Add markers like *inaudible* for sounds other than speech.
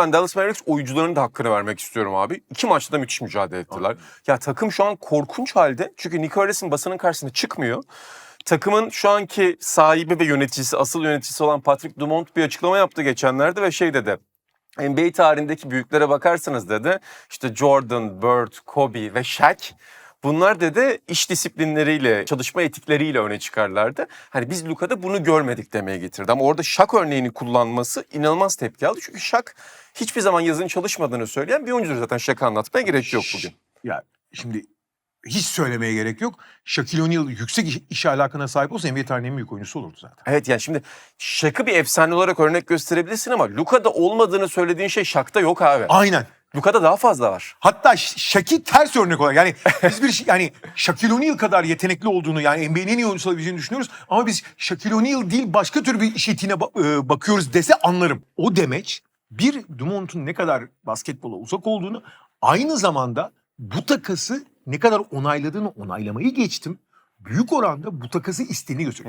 ben Dallas Mavericks oyuncularının da hakkını vermek istiyorum abi. İki maçta da müthiş mücadele ettiler. Ya takım şu an korkunç halde. Çünkü Nick Harrison basının karşısına çıkmıyor. Takımın şu anki sahibi ve yöneticisi, asıl yöneticisi olan Patrick Dumont bir açıklama yaptı geçenlerde ve şey dedi. NBA tarihindeki büyüklere bakarsanız dedi işte Jordan, Bird, Kobe ve Shaq bunlar dedi iş disiplinleriyle, çalışma etikleriyle öne çıkarlardı. Hani biz Luka'da bunu görmedik demeye getirdi. Ama orada Shaq örneğini kullanması inanılmaz tepki aldı. Çünkü Shaq hiçbir zaman yazın çalışmadığını söyleyen bir oyuncudur zaten Shaq'ı anlatmaya gerek yok bugün. Ya şimdi hiç söylemeye gerek yok. Shaquille O'Neal yüksek iş, iş alakına sahip olsa NBA tarihinin büyük oyuncusu olurdu zaten. Evet yani şimdi Shaq'ı bir efsane olarak örnek gösterebilirsin ama Luka'da olmadığını söylediğin şey Shaq'ta yok abi. Aynen. Luka'da daha fazla var. Hatta Ş- Shaq'i ters örnek olarak yani *laughs* biz bir şey- yani Shaquille O'Neal kadar yetenekli olduğunu yani NBA'nin en iyi oyuncusu olabileceğini düşünüyoruz ama biz Shaquille O'Neal değil başka tür bir iş e, bakıyoruz dese anlarım. O demeç bir Dumont'un ne kadar basketbola uzak olduğunu aynı zamanda bu takası ne kadar onayladığını onaylamayı geçtim. Büyük oranda bu takası istediğini gösteriyor.